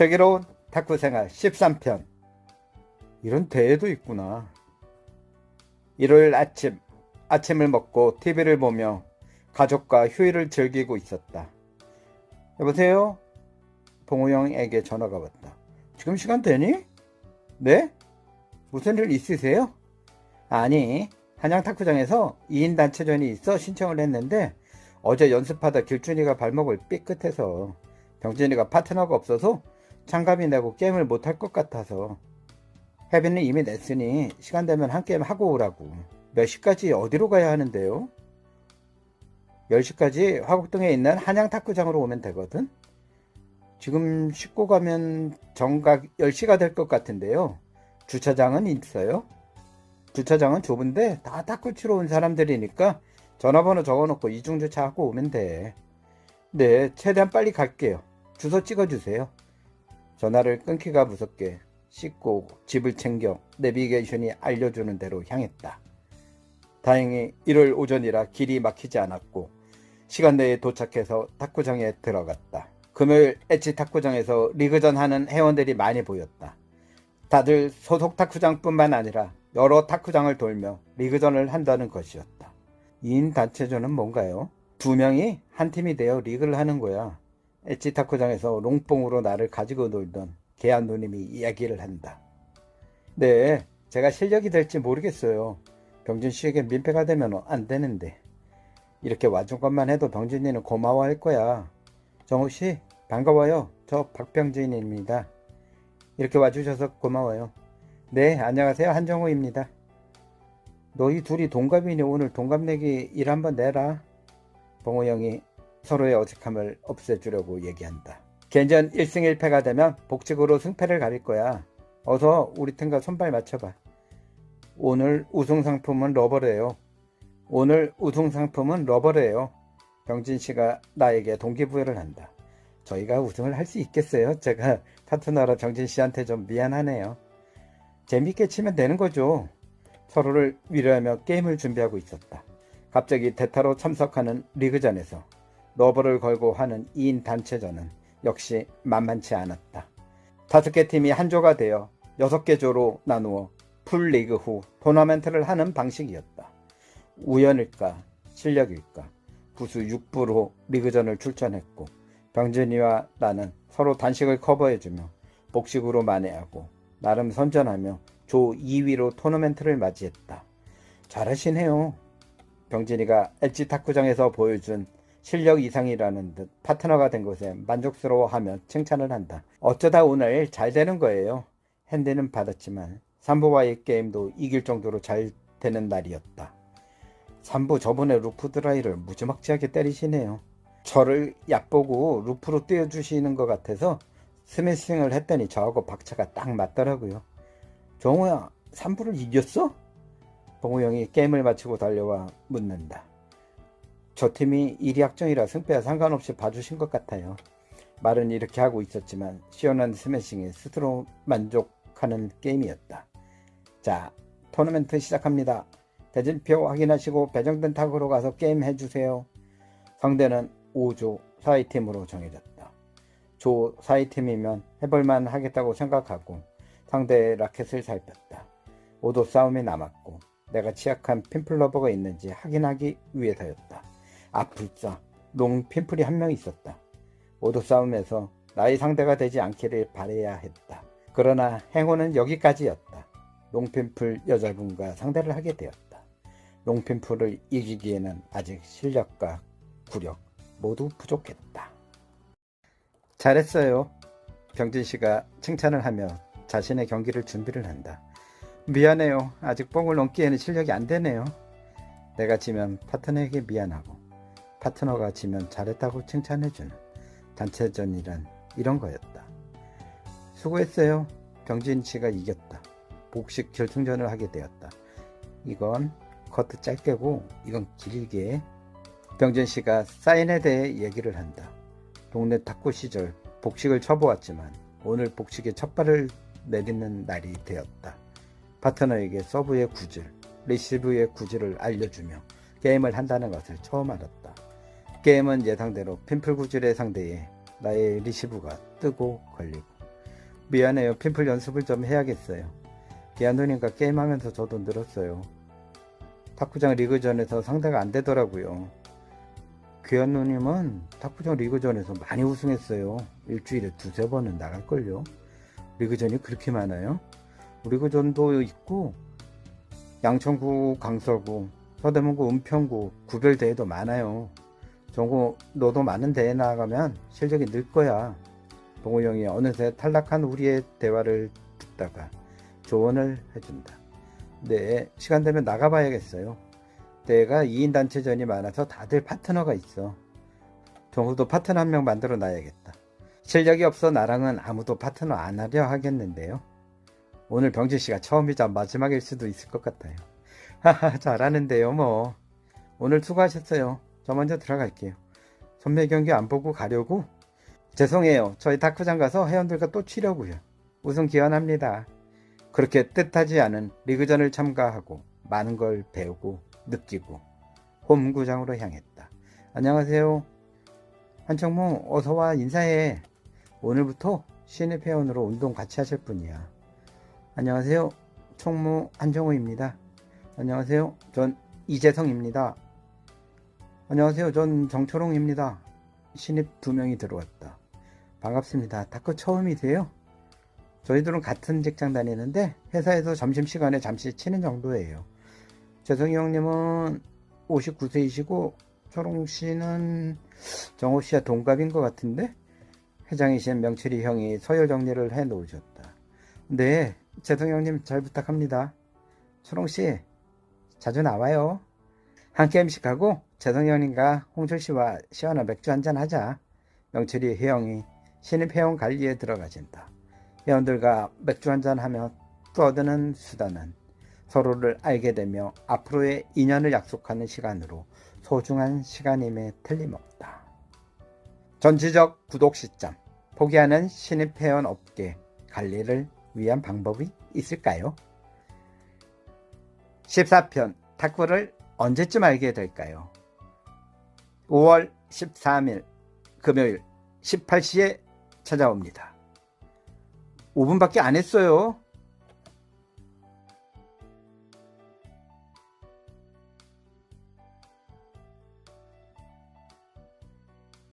슬기로운 탁구 생활 13편. 이런 대회도 있구나. 일요일 아침, 아침을 먹고 TV를 보며 가족과 휴일을 즐기고 있었다. 여보세요? 봉우 형에게 전화가 왔다. 지금 시간 되니? 네? 무슨 일 있으세요? 아니, 한양 탁구장에서 2인 단체전이 있어 신청을 했는데 어제 연습하다 길준이가 발목을 삐끗해서 병진이가 파트너가 없어서 장갑이 내고 게임을 못할 것 같아서 혜빈은 이미 냈으니 시간 되면 한 게임 하고 오라고 몇 시까지 어디로 가야 하는데요? 10시까지 화곡동에 있는 한양 탁구장으로 오면 되거든? 지금 씻고 가면 정각 10시가 될 것 같은데요. 주차장은 있어요? 주차장은 좁은데 다 탁구 치러 온 사람들이니까 전화번호 적어놓고 이중주차하고 오면 돼. 네, 최대한 빨리 갈게요. 주소 찍어주세요. 전화를 끊기가 무섭게 씻고 집을 챙겨 내비게이션이 알려주는 대로 향했다. 다행히 일요일 오전이라 길이 막히지 않았고 시간 내에 도착해서 탁구장에 들어갔다. 금요일 엣지 탁구장에서 리그전 하는 회원들이 많이 보였다. 다들 소속 탁구장뿐만 아니라 여러 탁구장을 돌며 리그전을 한다는 것이었다. 2인 단체전은 뭔가요? 두 명이 한 팀이 되어 리그를 하는 거야. 엣지 탁구장에서 롱뽕으로 나를 가지고 놀던 개한 누님이 이야기를 한다. 네, 제가 실력이 될지 모르겠어요. 병준 씨에게 민폐가 되면 안 되는데. 이렇게 와준 것만 해도 병준이는 고마워할 거야. 정우 씨, 반가워요. 저 박병진입니다. 이렇게 와주셔서 고마워요. 네, 안녕하세요. 한정우입니다. 너희 둘이 동갑이니 오늘 동갑 내기 일 한번 내라. 봉호 형이 서로의 어색함을 없애주려고 얘기한다. 개전 1승 1패가 되면 복직으로 승패를 가릴 거야. 어서 우리 팀과 손발 맞춰봐. 오늘 우승 상품은 러버래요. 오늘 우승 상품은 러버래요. 병진 씨가 나에게 동기부여를 한다. 저희가 우승을 할 수 있겠어요? 제가 파트너라 병진 씨한테 좀 미안하네요. 재밌게 치면 되는 거죠. 서로를 위로하며 게임을 준비하고 있었다. 갑자기 대타로 참석하는 리그전에서 러버를 걸고 하는 2인 단체전은 역시 만만치 않았다. 다섯 개 팀이 한 조가 되어 여섯 개 조로 나누어 풀리그 후 토너멘트를 하는 방식이었다. 우연일까 실력일까 부수 6부로 리그전을 출전했고 병준이와 나는 서로 단식을 커버해주며 복식으로 만회하고 나름 선전하며 조 2위로 토너멘트를 맞이했다. 잘하시네요. 병진이가 엣지 탁구장에서 보여준 실력 이상이라는 듯 파트너가 된 것에 만족스러워하며 칭찬을 한다. 어쩌다 오늘 잘 되는 거예요. 핸디는 받았지만 3부와의 게임도 이길 정도로 잘 되는 날이었다. 3부 저번에 루프 드라이를 무지막지하게 때리시네요. 저를 얕보고 루프로 띄워주시는 것 같아서 스매싱을 했더니 저하고 박차가 딱 맞더라고요. 정우야, 3부를 이겼어? 봉우 형이 게임을 마치고 달려와 묻는다. 저 팀이 일이약정이라 승패와 상관없이 봐주신 것 같아요. 말은 이렇게 하고 있었지만 시원한 스매싱에 스스로 만족하는 게임이었다. 자, 토너멘트 시작합니다. 대진표 확인하시고 배정된 탁으로 가서 게임 해주세요. 상대는 5조 4위 팀으로 정해졌다. 조 4위 팀이면 해볼만 하겠다고 생각하고 상대의 라켓을 살폈다. 5도 싸움이 남았고 내가 취약한 핀플러버가 있는지 확인하기 위해서였다. 아 불사 롱 핀플이 한 명 있었다. 5도 싸움에서 나의 상대가 되지 않기를 바래야 했다. 그러나 행운은 여기까지였다. 롱핀풀 여자분과 상대를 하게 되었다. 롱핀풀을 이기기에는 아직 실력과 구력 모두 부족했다. 잘했어요. 병진 씨가 칭찬을 하며 자신의 경기를 준비를 한다. 미안해요. 아직 뽕을 넘기에는 실력이 안 되네요. 내가 지면 파트너에게 미안하고 파트너가 지면 잘했다고 칭찬해주는 단체전이란 이런 거였다. 수고했어요. 병진 씨가 이겼다. 복식 결승전을 하게 되었다. 이건 커트 짧게고 이건 길게 병진 씨가 사인에 대해 얘기를 한다. 동네 탁구 시절 복식을 쳐보았지만 오늘 복식의 첫 발을 내딛는 날이 되었다. 파트너에게 서브의 구질, 리시브의 구질을 알려주며 게임을 한다는 것을 처음 알았다. 게임은 예상대로 핀플 구질의 상대에 나의 리시브가 뜨고 걸리고 미안해요. 핀풀 연습을 좀 해야겠어요. 기아누님과 게임하면서 저도 늘었어요. 탁구장 리그전에서 상대가 안 되더라고요. 귀한누님은 탁구장 리그전에서 많이 우승했어요. 일주일에 두세 번은 나갈걸요. 리그전이 그렇게 많아요? 리그전도 있고, 양천구, 강서구, 서대문구, 은평구, 구별대회도 많아요. 정구, 너도 많은 대회 나가면 실력이 늘 거야. 동호 형이 어느새 탈락한 우리의 대화를 듣다가 조언을 해준다. 네, 시간 되면 나가봐야겠어요. 대회가 2인 단체전이 많아서 다들 파트너가 있어. 정우도 파트너 한 명 만들어 놔야겠다. 실력이 없어 나랑은 아무도 파트너 안 하려 하겠는데요. 오늘 병진 씨가 처음이자 마지막일 수도 있을 것 같아요. 하하, 잘하는데요, 뭐. 오늘 수고하셨어요. 저 먼저 들어갈게요. 선배 경기 안 보고 가려고? 죄송해요. 저희 다크장 가서 회원들과 또 치려고요. 우승 기원합니다. 그렇게 뜻하지 않은 리그전을 참가하고 많은 걸 배우고 느끼고 홈구장으로 향했다. 안녕하세요. 한청무 어서와 인사해. 오늘부터 신입 회원으로 운동 같이 하실 분이야. 안녕하세요. 총무 한정우입니다. 안녕하세요. 전 이재성입니다. 안녕하세요. 전 정초롱입니다. 신입 두 명이 들어왔다. 반갑습니다. 다크 처음이세요? 저희들은 같은 직장 다니는데 회사에서 점심시간에 잠시 치는 정도예요. 재성이 형님은 59세이시고 초롱 씨는 정호 씨와 동갑인 것 같은데 회장이신 명철이 형이 서열 정리를 해 놓으셨다. 네, 재성이 형님 잘 부탁합니다. 초롱 씨 자주 나와요. 한 게임씩 하고 재성이 형님과 홍철 씨와 시원한 맥주 한잔 하자. 명철이 혜영이 신입 회원 관리에 들어가진다. 회원들과 맥주 한잔 하며 떠드는 수다는 서로를 알게 되며 앞으로의 인연을 약속하는 시간으로 소중한 시간임에 틀림없다. 전지적 구독 시점 포기하는 신입 회원 업계 관리를 위한 방법이 있을까요? 14편 탁구를 언제쯤 알게 될까요? 5월 13일 금요일 18시에 찾아옵니다. 5분밖에 안 했어요.